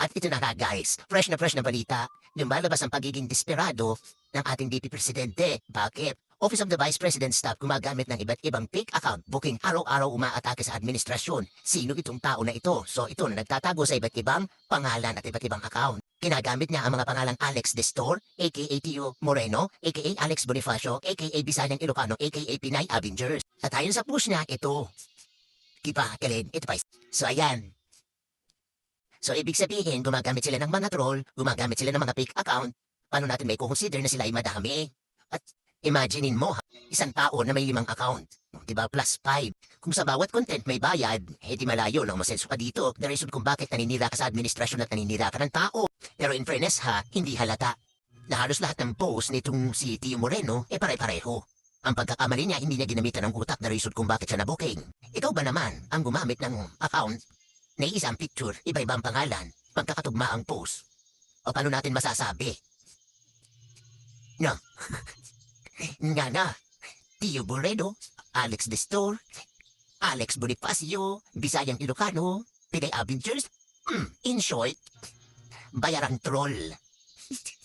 At ito na nga guys, fresh na fresh na balita. Lumalabas ang pagiging desperado ng ating VP Presidente. Bakit? Office of the Vice President staff gumagamit ng iba't ibang fake account booking araw-araw umaatake sa administrasyon. Sino itong tao na ito? So ito na nagtatago sa iba't ibang pangalan at iba't ibang account. Ginagamit niya ang mga pangalang Alex Destor, aka Tio Moreno, aka Alex Bonifacio, aka Bisayang Ilocano, aka Pinay Avengers. At ayon sa push niya, ito. Kipa, kalin, ito pa. So ayan, So ibig sabihin, gumagamit sila ng mga troll, gumagamit sila ng mga fake account. Paano natin may consider na sila ay madami? At imaginein mo, isang tao na may limang account. Diba? Plus five. Kung sa bawat content may bayad, eh di malayo nang masenso ka dito. The reason kung bakit naninira ka sa administrasyon at naninira ka ng tao. Pero in fairness ha, hindi halata. Na halos lahat ng post nitong si Tio Moreno, eh pare-pareho. Ang pagkakamali niya, hindi niya ginamitan ng utak na reason kung bakit siya nabuking. Ikaw ba naman ang gumamit ng account na isang picture, iba-ibang pangalan, pagkakatugma ang post. O paano natin masasabi? No. Nga na. Tio Borrero, Alex Destor, Alex Bonifacio, Bisayang Ilocano, Pinay Avengers. Hmm, in short, bayarang troll.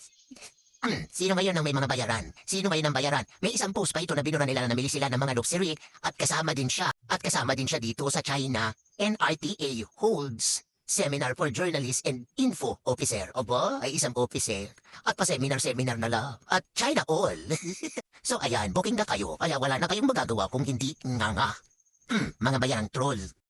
Hmm, Sino ngayon ang may mga bayaran? Sino ngayon ang bayaran? May isang post pa ito na binura nila na namili sila ng mga luxury at kasama din siya. At kasama din siya dito sa China. NRTA holds Seminar for Journalists and Info Officer. Oba, ay isang officer. At pa-seminar-seminar na lang. At China all. so ayan, booking na kayo. Kaya wala na kayong magagawa kung hindi nga nga. Hmm, mga bayarang troll.